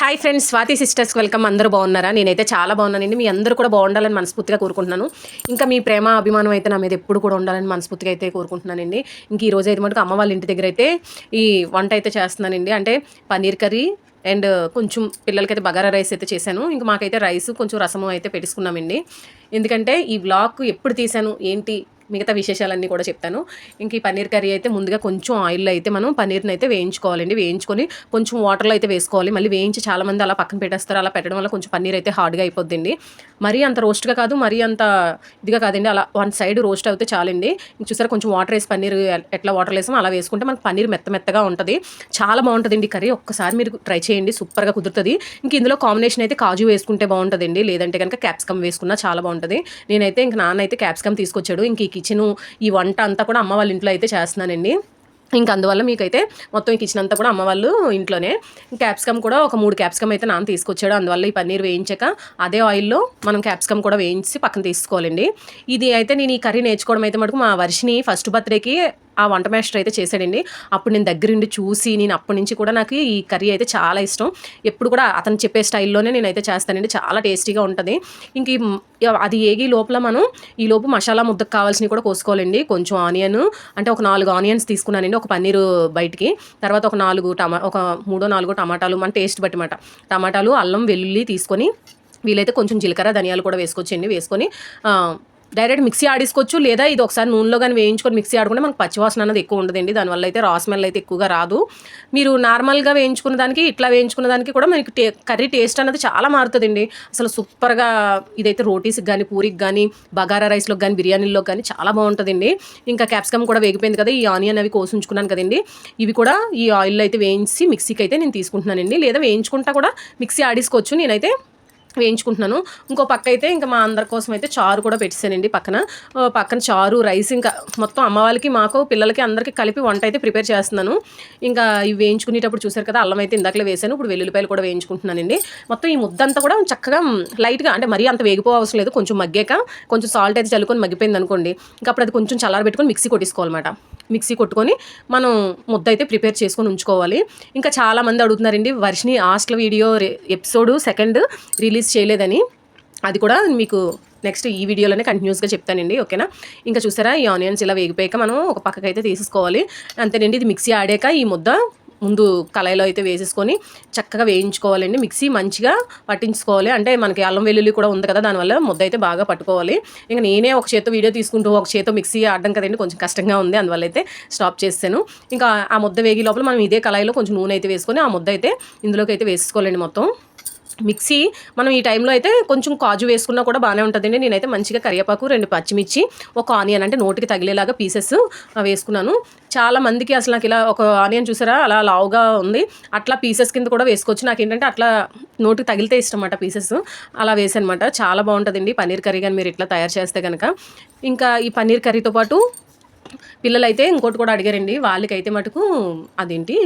Hi friends Swathi sisters welcome అందరూ బాగున్నారా? నేనైతే చాలా బాగున్నానండి. మీ అందరూ కూడా బాగుండాలని మనస్ఫూర్తిగా కోరుకుంటున్నాను. ఇంకా మీ ప్రేమ అభిమానం అయితే నా మీద ఎప్పుడు కూడా ఉండాలని మనస్ఫూర్తిగా అయితే కోరుకుంటున్నానండి. ఇంక ఈ రోజు అయితే మటుకు అమ్మ వాళ్ళ ఇంటి దగ్గర అయితే ఈ వంట అయితే చేస్తున్నానండి. అంటే పన్నీర్ కర్రీ అండ్ కొంచెం పిల్లలకైతే బగారా రైస్ అయితే చేశాను. ఇంకా మాకైతే రైస్ కొంచెం రసము అయితే పెట్టుకున్నామండి. ఎందుకంటే ఈ బ్లాగ్ ఎప్పుడు తీశాను? ఏంటి? మిగతా విశేషాలన్నీ కూడా చెప్తాను. ఇంక ఈ పన్నీర్ కర్రీ అయితే ముందుగా కొంచెం ఆయిల్లో అయితే మనం పన్నీర్ని అయితే వేయించుకోవాలండి. వేయించుకొని కొంచెం వాటర్లో అయితే వేసుకోవాలి. మళ్ళీ వేయించి చాలామంది అలా పక్కన పెట్టేస్తారు. అలా పెట్టడం వల్ల కొంచెం పన్నీర్ అయితే హార్డ్గా అయిపోద్దండి. మరీ అంత రోస్ట్గా కాదు మరీ అంత ఇదిగా కాదండి. అలా వన్ సైడ్ రోస్ట్ అయితే చాలండి. ఇంక చూసారా కొంచెం వాటర్ వేసి పన్నీర్ ఎట్లా వాటర్ వేసామో అలా వేసుకుంటే మనకు పన్నీర్ మెత్త మెత్తగా ఉంటుంది. చాలా బాగుంటుందండి కర్రీ. ఒక్కసారి మీరు ట్రై చేయండి. సూపర్గా కుదురుతుంది. ఇంక ఇందులో కాంబినేషన్ అయితే కాజు వేసుకుంటే బాగుంటుందండి. లేదంటే కనుక క్యాప్సికమ్ వేసుకున్నా చాలా బాగుంటుంది. నేనైతే ఇంక నాన్న అయితే క్యాప్సికమ్ తీసుకొచ్చాడు. ఇంక కిచెన్ ఈ వంట అంతా కూడా అమ్మ వాళ్ళ ఇంట్లో అయితే చేస్తున్నానండి. ఇంకా అందువల్ల మీకైతే మొత్తం ఈ కిచెన్ అంతా కూడా అమ్మ వాళ్ళు ఇంట్లోనే. క్యాప్సికమ్ కూడా ఒక మూడు క్యాప్సికమ్ అయితే నాన్న తీసుకొచ్చాడు. అందువల్ల ఈ పన్నీర్ వేయించాక అదే ఆయిల్లో మనం క్యాప్సికమ్ కూడా వేయించి పక్కన తీసుకోవాలండి. ఇది అయితే నేను ఈ కర్రీ నేర్చుకోవడం అయితే మటుకు మా వర్షిని ఫస్ట్ బర్త్డేకి ఆ వంట మాస్టర్ అయితే చేశాడండి. అప్పుడు నేను దగ్గరుండి చూసి నేను అప్పటి నుంచి కూడా నాకు ఈ కర్రీ అయితే చాలా ఇష్టం. ఎప్పుడు కూడా అతను చెప్పే స్టైల్లోనే నేనైతే చేస్తానండి. చాలా టేస్టీగా ఉంటుంది. ఇంక అది ఏగి లోపల మనం ఈ లోపు మసాలా ముద్దకు కావాల్సినవి కూడా కోసుకోవాలండి. కొంచెం ఆనియన్ అంటే ఒక నాలుగు ఆనియన్స్ తీసుకున్నానండి ఒక పన్నీరు బయటికి. తర్వాత ఒక నాలుగు టమా ఒక మూడో నాలుగో టమాటాలు మన టేస్ట్ బట్టి మాట టమాటాలు అల్లం వెల్లుల్లి తీసుకొని వీలైతే కొంచెం జీలకర్ర ధనియాలు కూడా వేసుకోవచ్చండి. వేసుకొని డైరెక్ట్ మిక్సీ ఆడేసుకోవచ్చు. లేదా ఇది ఒకసారి నూనెలో కానీ వేయించుకొని మిక్సీ ఆడుకుంటే మనకు పచ్చివాసన అనేది ఎక్కువ ఉండదండి. దానివల్ల అయితే రా స్మెల్ అయితే ఎక్కువగా రాదు. మీరు నార్మల్గా వేయించుకున్న దానికి ఇట్లా వేయించుకున్న దానికి కూడా మనకి టే కర్రీ టేస్ట్ అనేది చాలా మారుతుందండి. అసలు సూపర్గా ఇదైతే రోటీస్కి కానీ పూరికి కానీ బగారా రైస్లోకి కానీ బిర్యానీలో కానీ చాలా బాగుంటుందండి. ఇంకా క్యాప్సికమ్ కూడా వేగిపోయింది కదా ఈ ఆనియన్ అవి కోసి ఉంచుకున్నాను కదండి. ఇవి కూడా ఈ ఆయిల్లో అయితే వేయించి మిక్సీకి అయితే నేను తీసుకుంటున్నానండి. లేదా వేయించుకుంటా కూడా మిక్సీ ఆడేసుకోవచ్చు. నేనైతే వేయించుకుంటున్నాను. ఇంకో పక్క అయితే ఇంకా మా అందరి కోసం అయితే చారు కూడా పెట్టేశానండి పక్కన. పక్కన చారు రైస్ ఇంకా మొత్తం అమ్మ వాళ్ళకి మాకు పిల్లలకి అందరికీ కలిపి వంట అయితే ప్రిపేర్ చేస్తున్నాను. ఇంకా ఇవి వేయించుకునేటప్పుడు చూసారు కదా అల్లం అయితే ఇందాకలే వేసాను ఇప్పుడు వెల్లుల్లిపాయలు కూడా వేయించుకుంటున్నానండి. మొత్తం ఈ ముద్దంతా కూడా చక్కగా లైట్గా అంటే మరీ అంత వేగిపో అవసరం లేదు. కొంచెం మగ్గాక కొంచెం సాల్ట్ అయితే చల్లుకొని మగ్గిపోయింది అనుకోండి ఇంకా అప్పుడు అది కొంచెం చల్లారబెట్టుకొని మిక్సీ కొట్టేసుకోవాలన్నమాట. మిక్సీ కొట్టుకొని మనం ముద్ద అయితే ప్రిపేర్ చేసుకొని ఉంచుకోవాలి. ఇంకా చాలామంది అడుగుతున్నారండి Varshini hostel video episode second release చేయలేదని. అది కూడా మీకు నెక్స్ట్ ఈ వీడియోలోనే కంటిన్యూస్గా చెప్తానండి ఓకేనా? ఇంకా చూసారా ఈ ఆనియన్స్ ఇలా వేగిపోయాక మనం ఒక పక్కకైతే తీసుకోవాలి అంతేనండి ఇది మిక్సీ ఆడాక ఈ ముద్ద ముందు కళాయిలో అయితే వేసేసుకొని చక్కగా వేయించుకోవాలండి. మిక్సీ మంచిగా పట్టించుకోవాలి. అంటే మనకి అల్లం వెల్లుల్లి కూడా ఉంది కదా దానివల్ల ముద్ద అయితే బాగా పట్టుకోవాలి. ఇంకా నేనే ఒక చేతితో వీడియో తీసుకుంటూ ఒక చేత్తో మిక్సీ ఆడడం కదండి కొంచెం కష్టంగా ఉంది. అందువల్ల అయితే స్టాప్ చేస్తాను. ఇంకా ఆ ముద్ద వేగి లోపల మనం ఇదే కళాయిలో కొంచెం నూనె అయితే వేసుకొని ఆ ముద్ద అయితే ఇందులోకి అయితే వేసుకోవాలండి మొత్తం. మిక్సీ మనం ఈ టైంలో అయితే కొంచెం కాజు వేసుకున్నా కూడా బాగానే ఉంటుందండి. నేనైతే మంచిగా కరివేపాకు రెండు పచ్చిమిర్చి ఒక ఆనియన్ అంటే నోటికి తగిలేలాగా పీసెస్ వేసుకున్నాను. చాలా మందికి అసలు నాకు ఇలా ఒక ఆనియన్ చూసారా? అలా లావుగా ఉంది. అట్లా పీసెస్ కింద కూడా వేసుకోవచ్చు. నాకు ఏంటంటే అట్లా నోటికి తగిలితే ఇష్టం అన్నమాట పీసెస్ అలా వేసనమాట. చాలా బాగుంటుందండి. పన్నీర్ కర్రీ కానీ మీరు ఇట్లా తయారు చేస్తే కనుక ఇంకా ఈ పన్నీర్ కర్రీతో పాటు పిల్లలైతే ఇంకోటి కూడా అడిగారండి. వాళ్ళకైతే మటుకు అదేంటి?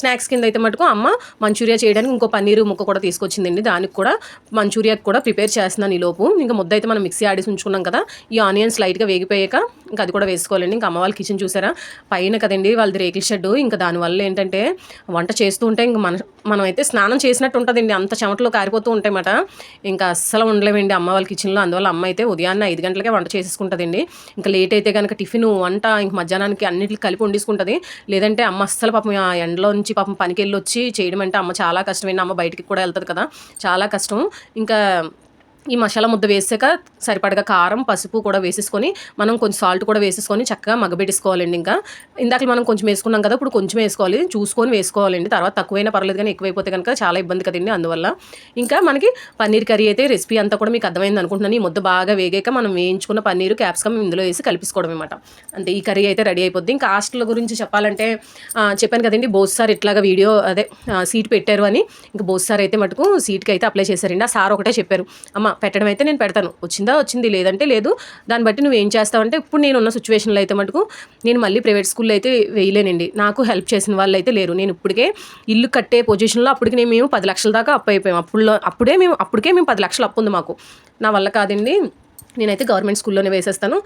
స్నాక్స్ కింద అయితే మటుకు అమ్మ మంచూరియా చేయడానికి ఇంకో పన్నీరు ముక్క కూడా తీసుకొచ్చిందండి. దానికి కూడా మంచూరియాకి కూడా ప్రిపేర్ చేస్తున్నాను ఈ లోపు. ఇంకా ముద్ద అయితే మనం మిక్సీ ఆడేసి ఉంచుకున్నాం కదా ఈ ఆనియన్స్ లైట్గా వేగిపోయాక ఇంకా అది కూడా వేసుకోవాలండి. ఇంకా అమ్మ వాళ్ళ కిచెన్ చూసారా? పైన కదండి వాళ్ళది రేకుల షెడ్ ఇంకా దానివల్ల ఏంటంటే వంట చేస్తూ ఉంటే ఇంకా మన మనం అయితే స్నానం చేసినట్టు ఉంటుందండి. అంత చెమటలో కారిపోతూ ఉంటాయన్నమాట. ఇంకా అస్సలు ఉండలేమండి అమ్మ వాళ్ళ కిచెన్లో. అందువల్ల అమ్మ అయితే ఉదయాన్నే ఐదు గంటలకే వంట చేసేసుకుంటుందండి. ఇంకా లేట్ అయితే కనుక టిఫిన్ వంట ఇంక మధ్యాహ్నానికి అన్నిటికి కలిపి వండేసుకుంటుంది. లేదంటే అమ్మ అస్సలు పాపం ఆ ఎండలో నుంచి పాపం పనికి వెళ్ళి వచ్చి చేయడం అంటే అమ్మ చాలా కష్టమైంది. అమ్మ బయటికి కూడా వెళ్తుంది కదా. చాలా కష్టం. ఇంకా ఈ మసాలా ముద్ద వేసాక సరిపడగా కారం పసుపు కూడా వేసేసుకొని మనం కొంచెం సాల్ట్ కూడా వేసేసుకొని చక్కగా మగ్గబెట్టేసుకోవాలండి ఇంకా. ఇందాక మనం కొంచెం వేసుకున్నాం కదా ఇప్పుడు కొంచెం వేసుకోవాలి. చూసుకొని వేసుకోవాలండి. తర్వాత తక్కువైనా పర్లేదు కానీ ఎక్కువైపోతే కనుక చాలా ఇబ్బంది కదండి అందువల్ల. ఇంకా మనకి పన్నీర్ కర్రీ అయితే రెసిపీ అంతా కూడా మీకు అర్థమైంది అనుకుంటున్నాను. ఈ ముద్ద బాగా వేగాక మనం వేయించుకున్న పన్నీరు క్యాప్సికమ్ ఇందులో వేసి కలిపించుకోవడం అనమాట అంతే ఈ కర్రీ అయితే రెడీ అయిపోద్ది. ఇంకా హాస్టల్ గురించి చెప్పాలంటే చెప్పాను కదండి బోస్ సార్ ఇట్లాగా వీడియో అదే సీట్ పెట్టారు అని. ఇంకా బోస్ సార్ అయితే మటుకు సీట్కి అయితే అప్లై చేశారండి. ఆ సార్ ఒకటే చెప్పారు. అమ్మ పెట్టడం అయితే నేను పెడతాను. వచ్చిందా? వచ్చింది. లేదంటే లేదు. దాన్ని బట్టి నువ్వు ఏం చేస్తావంటే ఇప్పుడు నేను ఉన్న సిచ్యువేషన్లో అయితే మటుకు నేను మళ్ళీ ప్రైవేట్ స్కూల్లో అయితే వేయలేనండి. నాకు హెల్ప్ చేసిన వాళ్ళు అయితే లేరు. నేను ఇప్పటికే ఇల్లు కట్టే పొజిషన్లో అప్పటికి నేను మేము పది లక్షల దాకా అప్పు అయిపోయాం. అప్పుడులో అప్పుడే మేము అప్పటికే మేము పది లక్షలు అప్పు ఉంది మాకు. నా వల్ల కాదండి. నేనైతే గవర్నమెంట్ స్కూల్లోనే వేసేస్తాను.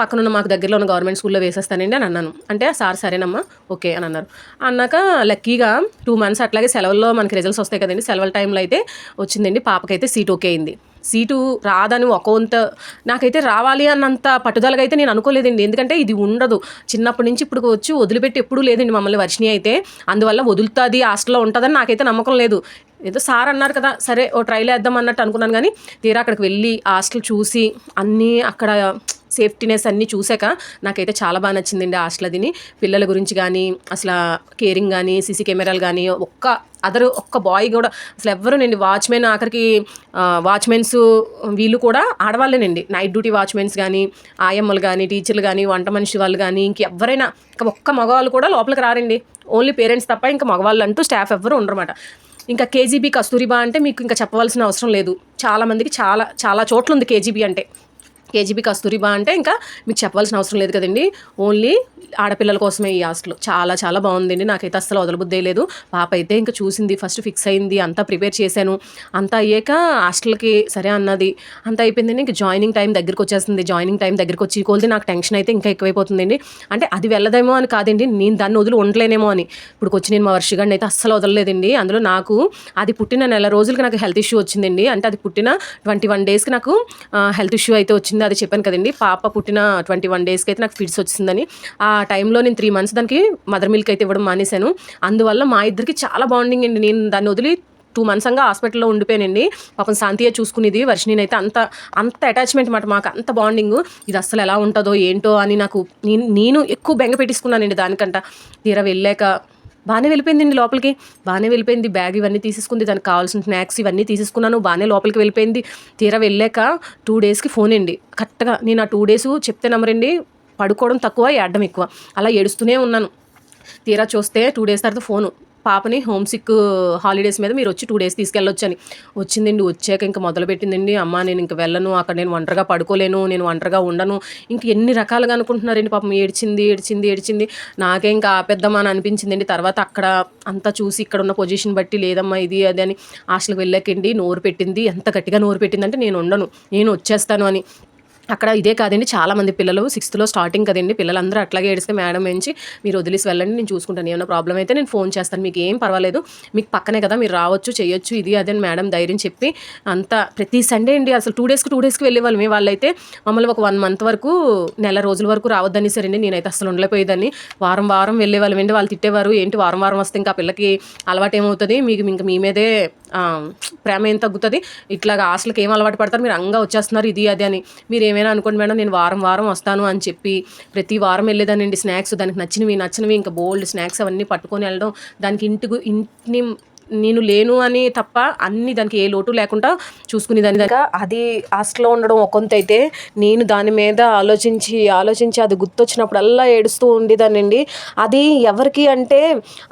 పక్కనున్న మాకు దగ్గరలో ఉన్న గవర్నమెంట్ స్కూల్లో వేసేస్తానండి అని అన్నాను. అంటే సార్ సరేనమ్మా. ఓకే అని అన్నారు. అన్నాక లక్కీగా టూ మంత్స్ అట్లాగే సెలవుల్లో మనకి రిజల్ట్స్ వస్తాయి కదండి. సెలవుల టైంలో అయితే వచ్చిందండి. పాపకైతే సీట్ ఓకే అయింది. సీటు రాదని ఒక వంత నాకైతే రావాలి అన్నంత పట్టుదలగా అయితే నేను అనుకోలేదండి. ఎందుకంటే ఇది ఉండదు. చిన్నప్పటి నుంచి ఇప్పుడు వచ్చి వదిలిపెట్టి ఎప్పుడూ లేదండి మమ్మల్ని వర్షిణి అయితే. అందువల్ల వదులుతుంది హాస్టల్లో ఉంటుందని నాకైతే నమ్మకం లేదు. ఏదో సార్ అన్నారు కదా సరే ఓ ట్రైల్ వేద్దాం అన్నట్టు అనుకున్నాను కానీ తీరా అక్కడికి వెళ్ళి హాస్టల్ చూసి అన్నీ అక్కడ సేఫ్టీనెస్ అన్నీ చూసాక నాకైతే చాలా బాగా నచ్చిందండి ఆశ్లదిని పిల్లల గురించి కానీ అసలు కేరింగ్ కానీ సీసీ కెమెరాలు కానీ ఒక్క అదర్ ఒక్క బాయ్ కూడా అసలు ఎవ్వరు నండి వాచ్మెన్ ఆఖరికి వాచ్మెన్స్ వీళ్ళు కూడా ఆడవాళ్ళేనండి. నైట్ డ్యూటీ వాచ్మెన్స్ కానీ ఆయమ్మలు కానీ టీచర్లు కానీ వంట మనిషి వాళ్ళు కానీ ఇంకెవరైనా ఇంకా ఒక్క మగవాళ్ళు కూడా లోపలికి రారండి. ఓన్లీ పేరెంట్స్ తప్ప ఇంకా మగవాళ్ళు అంటూ స్టాఫ్ ఎవ్వరు ఉండరమాట ఇంకా కేజీబీ కస్తూరిబా అంటే మీకు ఇంకా చెప్పవలసిన అవసరం లేదు. చాలామందికి చాలా చాలా చోట్ల ఉంది కేజీబీ అంటే. కేజీబీ కస్తూరిబా అంటే ఇంకా మీకు చెప్పవలసిన అవసరం లేదు కదండి. ఓన్లీ ఆడపిల్లల కోసమే ఈ హాస్టల్. చాలా చాలా బాగుందండి. నాకైతే అస్సలు వదలబుద్దే లేదు. పాప అయితే ఇంకా చూసింది ఫస్ట్ ఫిక్స్ అయింది అంతా ప్రిపేర్ చేశాను. అంతా అయ్యాక హాస్టల్కి సరే అన్నది. అంతా అయిపోయిందండి. ఇంకా జాయినింగ్ టైం దగ్గరికి వచ్చేస్తుంది. జాయినింగ్ టైం దగ్గరికి వచ్చి కొలిది నాకు టెన్షన్ అయితే ఇంకా ఎక్కువైపోతుందండి. అంటే అది వెళ్ళదేమో అని కాదండి. నేను దాన్ని వదిలి ఉండలేనేమో అని. ఇప్పుడు వచ్చి నేను మా వర్షగాడిని అయితే అస్సలు వదలలేదండి. అందులో నాకు అది పుట్టిన నెల రోజులకి నాకు హెల్త్ ఇష్యూ వచ్చిందండి. అంటే అది పుట్టిన ట్వంటీ వన్ డేస్కి నాకు హెల్త్ ఇష్యూ అయితే వచ్చింది. అది చెప్పాను కదండి. పాప పుట్టిన ట్వంటీ వన్ డేస్కి అయితే నాకు ఫిట్స్ వచ్చిందని. ఆ టైంలో నేను త్రీ మంత్స్ దానికి మదర్ మిల్క్ అయితే ఇవ్వడం మానేశాను. అందువల్ల మా ఇద్దరికి చాలా బాండింగ్ అండి. నేను దాన్ని వదిలి టూ మంత్స్ అంగా హాస్పిటల్లో ఉండిపోయానండి. పాపం శాంతియే చూసుకునేది. వర్షిని అయితే అంత అంత అటాచ్మెంట్ మాట మాకు అంత బాండింగ్. ఇది అసలు ఎలా ఉంటుందో ఏంటో అని నాకు నేను నేను ఎక్కువ బెంగ పెట్టించుకున్నానండి దానికంట. తీరా వెళ్ళాక బాగానే వెళ్ళిపోయిందండి లోపలికి. బాగానే వెళ్ళిపోయింది. బ్యాగ్ ఇవన్నీ తీసేసుకుంది. దానికి కావాల్సిన స్నాక్స్ ఇవన్నీ తీసేసుకున్నాను. బాగానే లోపలికి వెళ్ళిపోయింది. తీరా వెళ్ళాక టూ డేస్కి ఫోన్ అండి. కరెక్ట్గా నేను ఆ టూ డేస్ చెప్తే నమ్మరండి. పడుకోవడం తక్కువ ఏడడం ఎక్కువ. అలా ఏడుస్తూనే ఉన్నాను. తీరా చూస్తే టూ డేస్ తర్వాత ఫోను. పాపని హోమ్ సిక్ హాలిడేస్ మీద మీరు వచ్చి టూ డేస్ తీసుకెళ్ళొచ్చు అని వచ్చిందండి వచ్చాక ఇంకా మొదలు పెట్టిందండి అమ్మ నేను ఇంక వెళ్ళను అక్కడ నేను ఒంటరిగా పడుకోలేను నేను ఒంటరిగా ఉండను. ఇంక ఎన్ని రకాలుగా అనుకుంటున్నారండి పాపం ఏడ్చింది ఏడ్చింది ఏడ్చింది. నాకే ఇంకా ఆపేద్దామా అని అనిపించిందండి. తర్వాత అక్కడ అంతా చూసి ఇక్కడ ఉన్న పొజిషన్ బట్టి లేదమ్మా ఇది అది అని హాస్టల్కి వెళ్ళాకండి నోరు పెట్టింది. ఎంత గట్టిగా నోరు పెట్టిందంటే నేను ఉండను నేను వచ్చేస్తాను అని. అక్కడ ఇదే కాదండి చాలా మంది పిల్లలు సిక్స్త్లో స్టార్టింగ్ కదండి పిల్లలందరూ అట్లాగే ఏడిస్తే మేడం నుంచి మీరు వదిలేసి వెళ్ళండి నేను చూసుకుంటాను ఏమైనా ప్రాబ్లం అయితే నేను ఫోన్ చేస్తాను మీకు ఏం పర్వాలేదు మీకు పక్కనే కదా మీరు రావచ్చు చేయొచ్చు ఇది అదే అని మేడం ధైర్యం చెప్పి అంత ప్రతి సండే అండి అసలు టూ డేస్కి టూ డేస్కి వెళ్ళేవాళ్ళు మీ వాళ్ళైతే మమ్మల్ని ఒక వన్ మంత్ వరకు నెల రోజుల వరకు రావద్దని సరేండి నేనైతే అసలు ఉండలేకపోయేదాన్ని. వారం వారం వెళ్ళేవాళ్ళం ఏంటి వాళ్ళు తిట్టేవారు ఏంటి వారం వారం వస్తే ఇంకా పిల్లకి అలవాటు ఏమవుతుంది? మీకు ఇంకా మీ మీదే ప్రేమ ఏం తగ్గుతుంది? ఇట్లాగా హాస్టల్కి ఏం అలవాటు పడతారు? మీరు అంగా వచ్చేస్తున్నారు ఇది అది అని. మీరు ఏమైనా అనుకోండి మేడం నేను వారం వారం వస్తాను అని చెప్పి ప్రతి వారం వెళ్ళేదానండి స్నాక్స్. దానికి నచ్చినవి నచ్చినవి ఇంకా బోల్డ్ స్నాక్స్ అవన్నీ పట్టుకొని వెళ్ళడం దానికి ఇంటికి ఇంటిని నేను లేను అని తప్ప అన్ని దానికి ఏ లోటు లేకుండా చూసుకునేదాన్ని దాకా అది హాస్టల్లో ఉండడం ఒకంత అయితే నేను దాని మీద ఆలోచించి ఆలోచించి అది గుర్తొచ్చినప్పుడల్లా ఏడుస్తూ ఉండేదానండి అది ఎవరికి అంటే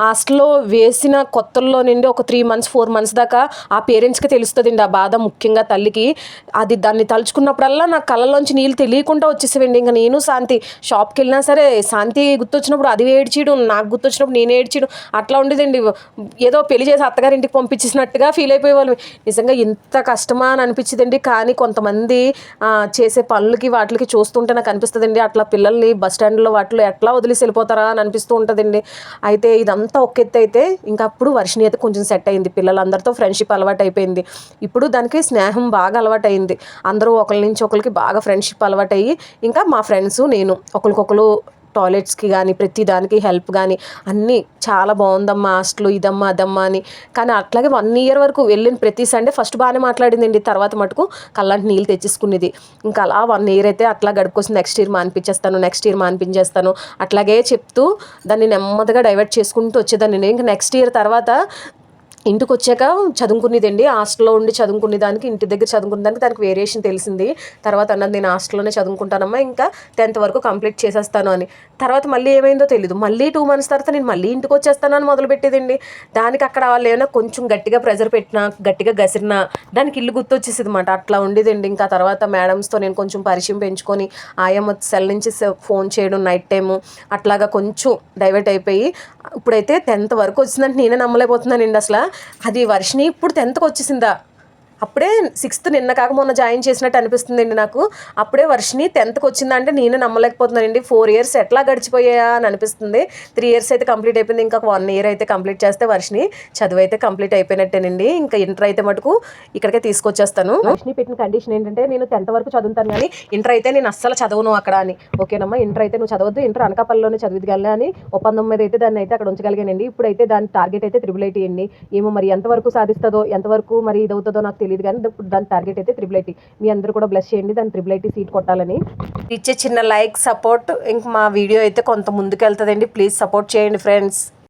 హాస్టల్లో వేసిన కొత్తల్లో నుండి ఒక త్రీ మంత్స్ ఫోర్ మంత్స్ దాకా ఆ పేరెంట్స్కి తెలుస్తుందండి ఆ బాధ ముఖ్యంగా తల్లికి. అది దాన్ని తలుచుకున్నప్పుడల్లా నా కళ్ళలోంచి నీళ్ళు తెలియకుండా వచ్చేసేవండి. ఇంకా నేను శాంతి షాప్కి వెళ్ళినా సరే శాంతి గుర్తొచ్చినప్పుడు అది ఏడ్చేయడం నాకు గుర్తొచ్చినప్పుడు నేను ఏడ్చేయడం అట్లా ఉండేదండి. ఏదో పెళ్ళి చేసి అత్తగారింటికి పంపించేసినట్టుగా ఫీల్ అయిపోయేవాళ్ళు. నిజంగా ఇంత కష్టమా అని అనిపించిందండి. కానీ కొంతమంది చేసే పనులకి వాటికి చూస్తుంటే నాకు అనిపిస్తుందండి. అట్లా పిల్లల్ని బస్ స్టాండ్లో వాటిలో ఎట్లా వదిలేసి వెళ్ళిపోతారా అని అనిపిస్తూ ఉంటుందండి. అయితే ఇదంతా ఒక ఎత్తు అయితే ఇంకా అప్పుడు వర్షిని అయితే కొంచెం సెట్ అయింది. పిల్లలందరితో ఫ్రెండ్షిప్ అలవాటు అయిపోయింది. ఇప్పుడు దానికి స్నేహం బాగా అలవాటు అయింది. అందరూ ఒకరి నుంచి ఒకరికి బాగా ఫ్రెండ్షిప్ అలవాటు అయ్యి ఇంకా మా ఫ్రెండ్స్ నేను ఒకరికొకరు టాయిలెట్స్కి కానీ ప్రతి దానికి హెల్ప్ కానీ అన్నీ చాలా బాగుందమ్మా హాస్టల్ ఇదమ్మా అదమ్మా అని. కానీ అట్లాగే వన్ ఇయర్ వరకు వెళ్ళిన ప్రతి సండే ఫస్ట్ బాగానే మాట్లాడిందండి. తర్వాత మటుకు కళ్ళంటి నీళ్ళు తెచ్చేసుకునేది. ఇంకా అలా వన్ ఇయర్ అయితే అట్లా గడుపుకొస్తుంది నెక్స్ట్ ఇయర్ మానిపించేస్తాను నెక్స్ట్ ఇయర్ మానిపించేస్తాను. అట్లాగే చెప్తూ దాన్ని నెమ్మదిగా డైవర్ట్ చేసుకుంటూ వచ్చేదాన్ని. నేను ఇంకా నెక్స్ట్ ఇయర్ తర్వాత ఇంటికి వచ్చాక చదువుకునేదండి. హాస్టల్లో ఉండి చదువుకునే దానికి ఇంటి దగ్గర చదువుకునే దానికి దానికి వేరియేషన్ తెలిసింది. తర్వాత అన్నది నేను హాస్టల్లోనే చదువుకుంటానమ్మా ఇంకా టెన్త్ వరకు కంప్లీట్ చేసేస్తాను అని. తర్వాత మళ్ళీ ఏమైందో తెలియదు మళ్ళీ టూ మంత్స్ తర్వాత నేను మళ్ళీ ఇంటికి వచ్చేస్తాను మొదలుపెట్టేదండి. దానికి అక్కడ వాళ్ళు ఏమైనా కొంచెం గట్టిగా ప్రెజర్ పెట్టినా గట్టిగా గసిరినా దానికి ఇల్లు గుర్తొచ్చేసేది అనమాట అట్లా ఉండేదండి. ఇంకా తర్వాత మేడమ్స్తో నేను కొంచెం పరిచయం పెంచుకొని ఆయమ్మ సెల్ నుంచి ఫోన్ చేయడం నైట్ టైము అట్లాగా కొంచెం డైవర్ట్ అయిపోయి ఇప్పుడైతే టెన్త్ వరకు వచ్చిందంటే నేనే నమ్మలేకపోతున్నానండి అసలు. అది వర్షిని ఇప్పుడు టెన్త్కి వచ్చేసిందా? అప్పుడే సిక్స్త్ నిన్న కాక మొన్న జాయిన్ చేసినట్టు అనిపిస్తుందండి నాకు. అప్పుడే వర్షిని టెన్త్కి వచ్చిందంటే నేను నమ్మలేకపోతున్నానండి. ఫోర్ ఇయర్స్ ఎట్లా గడిచిపోయా అని అనిపిస్తుంది. త్రీ ఇయర్స్ అయితే కంప్లీట్ అయిపోయింది. ఇంకా వన్ ఇయర్ అయితే కంప్లీట్ చేస్తే వర్షిని చదువు అయితే కంప్లీట్ అయిపోయినట్టేనండి. ఇంకా ఇంటర్ అయితే మటుకు ఇక్కడికే తీసుకొచ్చేస్తాను. వర్షిని పెట్టిన కండిషన్ ఏంటంటే నేను టెన్త్ వరకు చదువుతాను కానీ ఇంటర్ అయితే నేను అస్సలు చదవను అక్కడ అని. ఓకేనమ్మా ఇంటర్ అయితే నువ్వు చదవద్దు. ఇంటర్ అనకాపల్లిలోనే చదివిదిగలే అని ఒప్పందం మీద అయితే దాన్ని అయితే అక్కడ ఉంచగలిగానండి. ఇప్పుడైతే దాని టార్గెట్ అయితే త్రిబుల్ ఐటీ అండి. ఏమో మరి ఎంతవరకు సాధిస్తుందో ఎంతవరకు మరి ఇది అవుతుందో నాకు తెలియదు కానీ ఇప్పుడు దాని టార్గెట్ అయితే త్రిబుల్ ఐటీ మీ అందరూ కూడా బ్లెస్ చేయండి దాని త్రిబుల్ ఐటీ సీట్ కొట్టాలని. ఇచ్చే చిన్న లైక్ సపోర్ట్ ఇంక మా వీడియో అయితే కొంత ముందుకు వెళ్తుందండి ప్లీజ్ సపోర్ట్ చేయండి ఫ్రెండ్స్